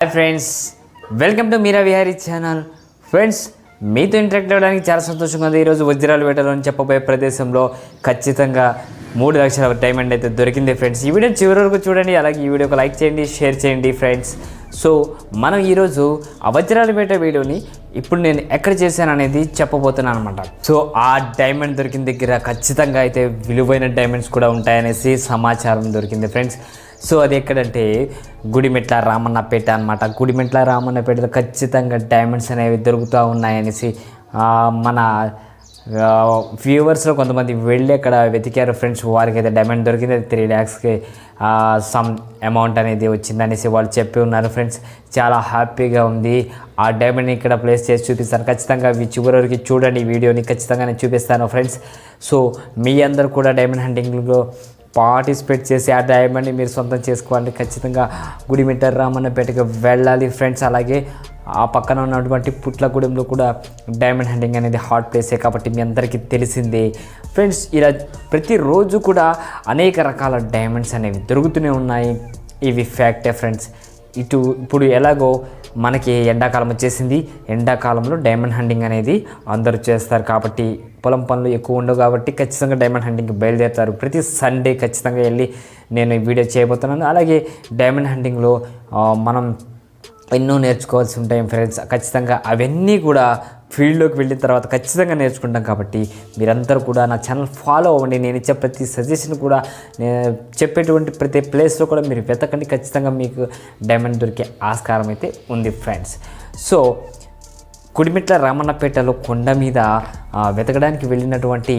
Hi friends welcome to Meera Vihari channel friends మీతో interact అవ్వడానికి చాలా సంతోషంగా ఉంది. ఈరోజు వజ్రాలు పెట్టాలని అని చెప్పబోయే ప్రదేశంలో ఖచ్చితంగా మూడు లక్షల డైమండ్ అయితే దొరికింది ఫ్రెండ్స్ ఈ వీడియో చివరి వరకు చూడండి అలాగే ఈ వీడియోకి లైక్ చేయండి షేర్ చేయండి ఫ్రెండ్స్ సో మనం ఈరోజు ఆ వజ్రాలు వేట వీడియోని ఇప్పుడు నేను ఎక్కడ చేశాను అనేది చెప్పబోతున్నాను అనమాట సో ఆ డైమండ్ దొరికిన దగ్గర ఖచ్చితంగా అయితే విలువైన డైమండ్స్ కూడా ఉంటాయనేసి సమాచారం దొరికింది ఫ్రెండ్స్ సో అది ఎక్కడంటే గుడిమెట్ల రామన్నపేట అనమాట గుడిమెట్ల రామన్నపేటలో ఖచ్చితంగా డైమండ్స్ అనేవి దొరుకుతూ ఉన్నాయనేసి మన వ్యూవర్స్లో కొంతమంది వెళ్ళి అక్కడ వెతికారు. ఫ్రెండ్స్ వారికి అయితే డైమండ్ దొరికింది త్రీ ల్యాక్స్కి సమ్ అమౌంట్ అనేది వచ్చిందనేసి వాళ్ళు చెప్పి ఉన్నారు ఫ్రెండ్స్. చాలా హ్యాపీగా ఉంది. ఆ డైమండ్ని ఇక్కడ ప్లేస్ చేసి చూపిస్తాను. ఖచ్చితంగా చివరి వరకు చూడండి ఈ వీడియోని. ఖచ్చితంగా నేను చూపిస్తాను ఫ్రెండ్స్. సో మీ అందరు కూడా డైమండ్ హంటింగ్లో పార్టిసిపేట్ చేసి ఆ డైమండ్ని మీరు సొంతం చేసుకోవాలి. ఖచ్చితంగా గుడిమిట్ట రామన్నపేటకి వెళ్ళాలి ఫ్రెండ్స్. అలాగే ఆ పక్కన ఉన్నటువంటి పుట్లగూడెంలో కూడా డైమండ్ హంటింగ్ అనేది హాట్ ప్లేసే కాబట్టి మీ అందరికీ తెలిసిందే. ఫ్రెండ్స్ ఇలా ప్రతిరోజు కూడా అనేక రకాల డైమండ్స్ అనేవి దొరుకుతూనే ఉన్నాయి. ఇవి ఫ్యాక్టే ఫ్రెండ్స్. ఇటు ఇప్పుడు ఎలాగో మనకి ఎండాకాలం వచ్చేసింది. ఎండాకాలంలో డైమండ్ హంటింగ్ అనేది అందరూ చేస్తారు కాబట్టి పొలం పనులు ఎక్కువ ఉండవు కాబట్టి ఖచ్చితంగా డైమండ్ హంటింగ్కి బయలుదేరుతారు. ప్రతి సండే ఖచ్చితంగా వెళ్ళి నేను ఈ వీడియో చేయబోతున్నాను. అలాగే డైమండ్ హంటింగ్లో మనం ఎన్నో నేర్చుకోవాల్సి ఉంటాయి ఫ్రెండ్స్ ఖచ్చితంగా అవన్నీ కూడా ఫీల్డ్లోకి వెళ్ళిన తర్వాత ఖచ్చితంగా నేర్చుకుంటాం కాబట్టి మీరందరూ కూడా నా ఛానల్ ఫాలో అవ్వండి. నేను ఇచ్చే ప్రతి సజెషన్ కూడా నేను చెప్పేటువంటి ప్రతి ప్లేస్లో కూడా మీరు వెతకండి. ఖచ్చితంగా మీకు డైమండ్ దొరికే ఆస్కారం అయితే ఉంది ఫ్రెండ్స్ సో కుడిమిట్ల రామన్నపేటలో కొండ మీద వెతకడానికి వెళ్ళినటువంటి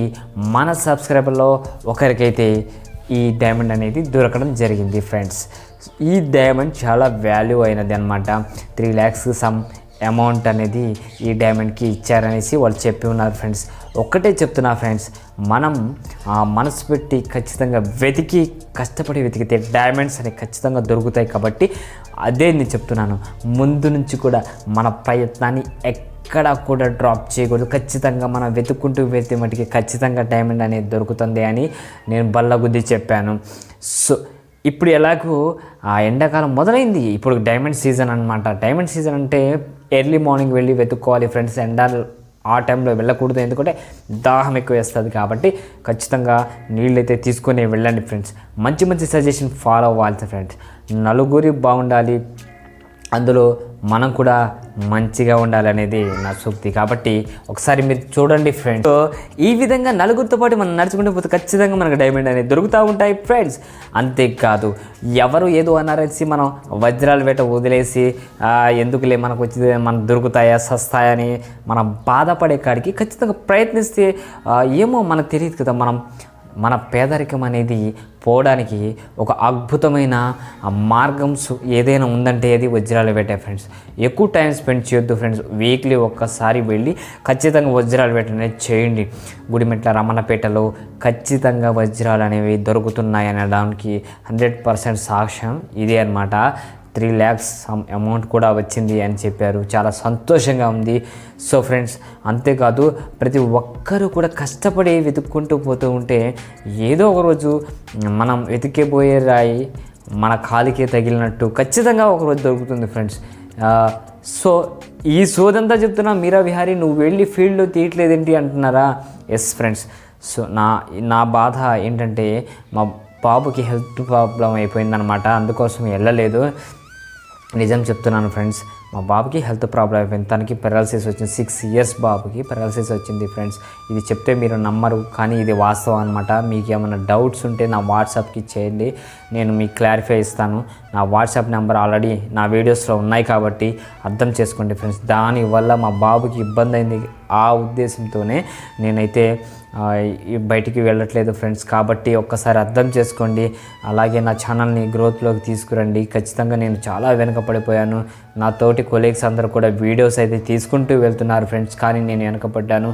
మన సబ్స్క్రైబర్లో ఒకరికైతే ఈ డైమండ్ అనేది దొరకడం జరిగింది ఫ్రెండ్స్ ఈ డైమండ్ చాలా వాల్యూ అయినది అనమాట త్రీ ల్యాక్స్ సమ్ అమౌంట్ అనేది ఈ డైమండ్కి ఇచ్చారనేసి వాళ్ళు చెప్పి ఉన్నారు ఫ్రెండ్స్ ఒక్కటే చెప్తున్నా ఫ్రెండ్స్ మనం మనసు పెట్టి ఖచ్చితంగా వెతికి కష్టపడి వెతికితే డైమండ్స్ అనేవి ఖచ్చితంగా దొరుకుతాయి కాబట్టి అదే నేను చెప్తున్నాను. ముందు నుంచి కూడా మన ప్రయత్నాన్ని ఎక్కడ కూడా డ్రాప్ చేయకూడదు. ఖచ్చితంగా మనం వెతుక్కుంటూ వెళ్తే మటుకి ఖచ్చితంగా డైమండ్ అనేది దొరుకుతుంది అని నేను బల్లగుద్ది చెప్పాను. సో ఇప్పుడు ఎలాగూ ఆ ఎండాకాలం మొదలైంది. ఇప్పుడు డైమండ్ సీజన్ అనమాట డైమండ్ సీజన్ అంటే ఎర్లీ మార్నింగ్ వెళ్ళి వెతుక్కోవాలి ఫ్రెండ్స్ ఎండాలు ఆ టైంలో వెళ్ళకూడదు. ఎందుకంటే దాహం ఎక్కువ వేస్తుంది కాబట్టి ఖచ్చితంగా నీళ్ళైతే తీసుకొని వెళ్ళండి ఫ్రెండ్స్ మంచి మంచి సజెషన్ ఫాలో అవ్వాలి ఫ్రెండ్స్ నలుగురి బాగుండాలి. అందులో మనం కూడా మంచిగా ఉండాలనేది నా సూక్తి. కాబట్టి ఒకసారి మీరు చూడండి ఫ్రెండ్స్ ఈ విధంగా నలుగురితో పాటు మనం నడుచుకుంటూ పోతే ఖచ్చితంగా మనకు డైమండ్ అనేది దొరుకుతూ ఉంటాయి ఫ్రెండ్స్ అంతేకాదు ఎవరు ఏదో అన్నారనేసి మనం వజ్రాలు వేట వదిలేసి ఎందుకులే మనకు వచ్చి మనకు దొరుకుతాయా సస్తాయని మనం బాధపడే కాడికి ఖచ్చితంగా ప్రయత్నిస్తే ఏమో మనకు తెలియదు కదా మనం. మన పేదరికం అనేది పోవడానికి ఒక అద్భుతమైన మార్గం సు- ఏదైనా ఉందంటే అది వజ్రాలు వేట ఫ్రెండ్స్ ఎక్కువ టైం స్పెండ్ చేయొద్దు ఫ్రెండ్స్ వీక్లీ ఒక్కసారి వెళ్ళి ఖచ్చితంగా వజ్రాలు వేట అనేది చేయండి. గుడిమెట్ల రమణపేటలో ఖచ్చితంగా వజ్రాలు అనేవి దొరుకుతున్నాయి అనడానికి హండ్రెడ్ పర్సెంట్ సాక్ష్యం ఇదే అనమాట త్రీ ల్యాక్స్ అమౌంట్ కూడా వచ్చింది అని చెప్పారు. చాలా సంతోషంగా ఉంది. సో ఫ్రెండ్స్ అంతేకాదు ప్రతి ఒక్కరూ కూడా కష్టపడి వెతుక్కుంటూ పోతూ ఉంటే ఏదో ఒకరోజు మనం వెతికేపోయే రాయి మన కాలికే తగిలినట్టు ఖచ్చితంగా ఒక రోజు దొరుకుతుంది ఫ్రెండ్స్. సో ఈ సోదంతా చెప్తున్నా మీరా విహారీ నువ్వు వెళ్ళి ఫీల్డ్లో తీయట్లేదేంటి అంటున్నారా? ఎస్ ఫ్రెండ్స్ సో నా నా బాధ ఏంటంటే మా బాబుకి హెల్త్ ప్రాబ్లం అయిపోయిందనమాట అందుకోసం వెళ్ళలేదు. నిజం చెప్తున్నాను ఫ్రెండ్స్ మా బాబుకి హెల్త్ ప్రాబ్లం అయిపోయింది. తనకి పెరాలసిస్ వచ్చింది. సిక్స్ ఇయర్స్ బాబుకి పెరాలసిస్ వచ్చింది ఫ్రెండ్స్ ఇది చెప్తే మీరు నమ్మరు కానీ ఇది వాస్తవం అనమాట మీకు ఏమైనా డౌట్స్ ఉంటే నా వాట్సాప్కి చేయండి. నేను మీకు క్లారిఫై ఇస్తాను. నా వాట్సాప్ నెంబర్ ఆల్రెడీ నా వీడియోస్లో ఉన్నాయి కాబట్టి అర్థం చేసుకోండి ఫ్రెండ్స్ దానివల్ల మా బాబుకి ఇబ్బంది అయింది ఆ ఉద్దేశంతోనే నేనైతే బయటికి వెళ్ళట్లేదు ఫ్రెండ్స్ కాబట్టి ఒక్కసారి అర్థం చేసుకోండి. అలాగే నా ఛానల్ని గ్రోత్లోకి తీసుకురండి. ఖచ్చితంగా నేను చాలా వెనుకపడిపోయాను నా తోటి కొలీగ్స్ అందరూ కూడా వీడియోస్ అయితే తీసుకుంటూ వెళ్తున్నారు ఫ్రెండ్స్ కానీ నేను వెనకపడ్డాను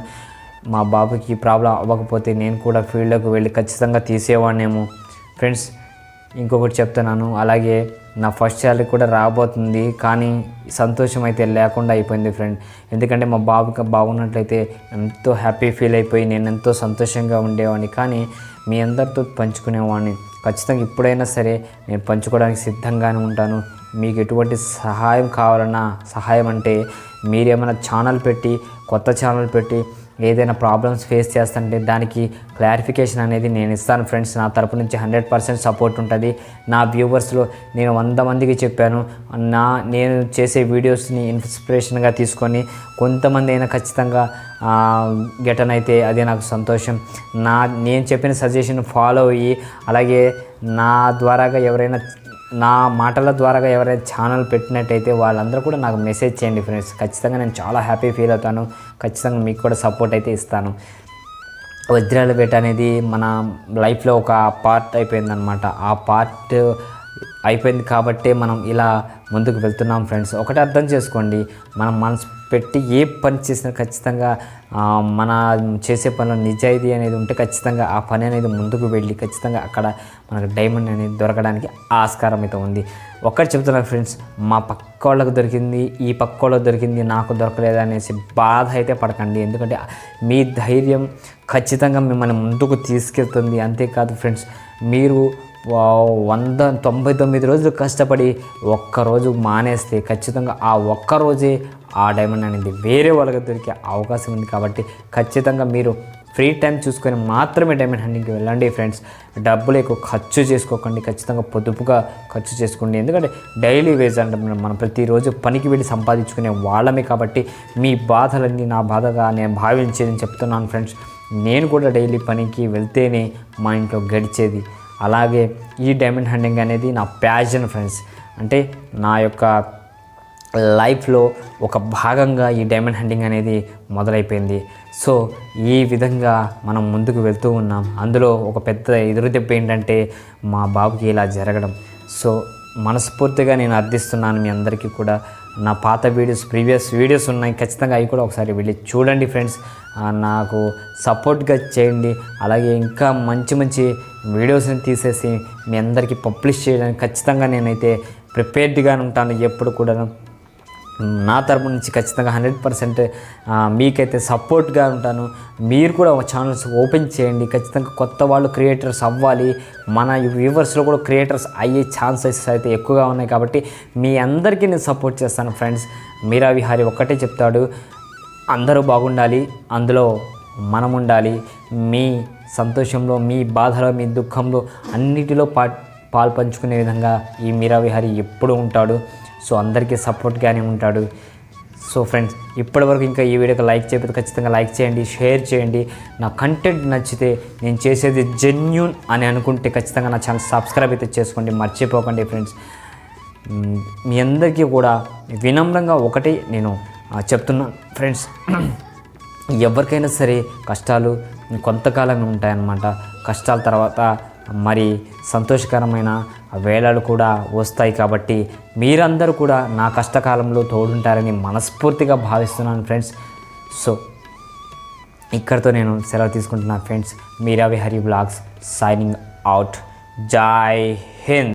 మా బాబుకి ప్రాబ్లం అవ్వకపోతే నేను కూడా ఫీల్డ్లోకి వెళ్ళి ఖచ్చితంగా తీసేవాడినేమో ఫ్రెండ్స్ ఇంకొకటి చెప్తున్నాను. అలాగే నా ఫస్ట్ శాలరీ కూడా రాబోతుంది. కానీ సంతోషం అయితే లేకుండా అయిపోయింది ఫ్రెండ్ ఎందుకంటే మా బాబుకి బాగున్నట్లయితే ఎంతో హ్యాపీ ఫీల్ అయిపోయి నేను ఎంతో సంతోషంగా ఉండేవాడిని. కానీ మీ అందరితో పంచుకునేవాడిని. ఖచ్చితంగా ఇప్పుడైనా సరే నేను పంచుకోవడానికి సిద్ధంగానే ఉంటాను. మీకు ఎటువంటి సహాయం కావాలన్నా సహాయం అంటే మీరేమైనా ఛానల్ పెట్టి కొత్త ఛానల్ పెట్టి ఏదైనా ప్రాబ్లమ్స్ ఫేస్ చేస్తుంటే దానికి క్లారిఫికేషన్ అనేది నేను ఇస్తాను ఫ్రెండ్స్ నా తరపు నుంచి హండ్రెడ్ పర్సెంట్ సపోర్ట్ ఉంటుంది. నా వ్యూవర్స్లో నేను వంద మందికి చెప్పాను. నా నేను చేసే వీడియోస్ని ఇన్స్పిరేషన్గా తీసుకొని కొంతమంది అయినా ఖచ్చితంగా గెటన్ అయితే అదే నాకు సంతోషం. నా నేను చెప్పిన సజెషన్ ఫాలో అయ్యి అలాగే నా ద్వారాగా ఎవరైనా నా మాటల ద్వారా ఎవరైనా ఛానల్ పెట్టినట్టయితే వాళ్ళందరూ కూడా నాకు మెసేజ్ చేయండి ఫ్రెండ్స్. ఖచ్చితంగా నేను చాలా హ్యాపీ ఫీల్ అవుతాను. ఖచ్చితంగా మీకు కూడా సపోర్ట్ అయితే ఇస్తాను. వజ్రాల వేట అనేది మన లైఫ్లో ఒక పార్ట్ అయిపోయిందనమాట ఆ పార్ట్ అయిపోయింది కాబట్టే మనం ఇలా ముందుకు వెళ్తున్నాం ఫ్రెండ్స్. ఒకటి అర్థం చేసుకోండి. మనం మనసు పెట్టి ఏ పని చేసినా ఖచ్చితంగా మన చేసే పనిలో నిజాయితీ అనేది ఉంటే ఖచ్చితంగా ఆ పని అనేది ముందుకు వెళ్ళి ఖచ్చితంగా అక్కడ మనకు డైమండ్ అనేది దొరకడానికి ఆస్కారం అయితే ఉంది. ఒక్కటి చెప్తున్నా ఫ్రెండ్స్ మా పక్క వాళ్ళకి దొరికింది ఈ పక్క వాళ్ళకి దొరికింది నాకు దొరకలేదు అనేసి బాధ అయితే పడకండి. ఎందుకంటే మీ ధైర్యం ఖచ్చితంగా మిమ్మల్ని ముందుకు తీసుకెళ్తుంది. అంతేకాదు ఫ్రెండ్స్ మీరు వంద తొంభై తొమ్మిది రోజులు కష్టపడి ఒక్కరోజు మానేస్తే ఖచ్చితంగా ఆ ఒక్క రోజే ఆ డైమండ్ అనేది వేరే వాళ్ళకి దొరికే అవకాశం ఉంది కాబట్టి ఖచ్చితంగా మీరు ఫ్రీ టైం చూసుకొని మాత్రమే డైమండ్ హండింగ్కి వెళ్ళండి ఫ్రెండ్స్ డబ్బులు ఎక్కువ ఖర్చు చేసుకోకండి ఖచ్చితంగా పొదుపుగా ఖర్చు చేసుకోండి. ఎందుకంటే డైలీ వేజ్ అంటే మనం మనం ప్రతిరోజు పనికి వెళ్ళి సంపాదించుకునే వాళ్ళమే కాబట్టి మీ బాధలన్నీ నా బాధగా నేను భావించేదని చెప్తున్నాను ఫ్రెండ్స్ నేను కూడా డైలీ పనికి వెళ్తేనే మా ఇంట్లో గడిచేది. అలాగే ఈ డైమండ్ హండింగ్ అనేది నా ప్యాషన్ ఫ్రెండ్స్ అంటే నా యొక్క లైఫ్లో ఒక భాగంగా ఈ డైమండ్ హండింగ్ అనేది మొదలైపోయింది. సో ఈ విధంగా మనం ముందుకు వెళ్తూ ఉన్నాం. అందులో ఒక పెద్ద ఎదురుదెబ్బ ఏంటంటే మా బాబుకి ఇలా జరగడం. సో మనస్ఫూర్తిగా నేను అర్థిస్తున్నాను మీ అందరికీ కూడా. నా పాత వీడియోస్ ప్రీవియస్ వీడియోస్ ఉన్నాయి ఖచ్చితంగా అవి కూడా ఒకసారి వెళ్ళి చూడండి ఫ్రెండ్స్. నాకు సపోర్ట్గా చేయండి. అలాగే ఇంకా మంచి మంచి వీడియోస్ని తీసేసి మీ అందరికీ పబ్లిష్ చేయడానికి ఖచ్చితంగా నేనైతే ప్రిపేర్డ్గా ఉంటాను. ఎప్పుడు కూడా నా తరపు నుంచి ఖచ్చితంగా హండ్రెడ్ పర్సెంట్ మీకైతే సపోర్ట్గా ఉంటాను. మీరు కూడా ఒక ఛానల్స్ ఓపెన్ చేయండి. ఖచ్చితంగా కొత్త వాళ్ళు క్రియేటర్స్ అవ్వాలి. మన వ్యూవర్స్లో కూడా క్రియేటర్స్ అయ్యే ఛాన్సెస్ అయితే ఎక్కువగా ఉన్నాయి కాబట్టి మీ అందరికీ నేను సపోర్ట్ చేస్తాను ఫ్రెండ్స్. మీరా విహారీ ఒక్కటే చెప్తాడు అందరూ బాగుండాలి అందులో మనం ఉండాలి మీ సంతోషంలో మీ బాధలో మీ దుఃఖంలో అన్నిటిలో పా పాలు పంచుకునే విధంగా ఈ మీరా విహారీ ఎప్పుడు ఉంటాడు. సో అందరికీ సపోర్ట్గానే ఉంటాడు. సో ఫ్రెండ్స్ ఇప్పటివరకు ఇంకా ఈ వీడియోకి లైక్ చేయకపోతే ఖచ్చితంగా లైక్ చేయండి షేర్ చేయండి. నా కంటెంట్ నచ్చితే నేను చేసేది జెన్యున్ అని అనుకుంటే ఖచ్చితంగా నా ఛానల్ సబ్స్క్రైబ్ అయితే చేసుకోండి. మర్చిపోకండి ఫ్రెండ్స్ మీ అందరికీ కూడా వినమ్రంగా ఒకటి నేను చెప్తున్నా. చెప్తున్నాను ఫ్రెండ్స్ ఎవరికైనా సరే కష్టాలు కొంతకాలమే ఉంటాయన్నమాట. కష్టాల తర్వాత మరి సంతోషకరమైన వేళలు కూడా వస్తాయి కాబట్టి మీరందరూ కూడా నా కష్టకాలంలో తోడుంటారని మనస్ఫూర్తిగా భావిస్తున్నాను ఫ్రెండ్స్. సో ఇక్కడితో నేను సెలవు తీసుకుంటున్నాను friends. Meera Vihari blogs signing out. జై హింద్.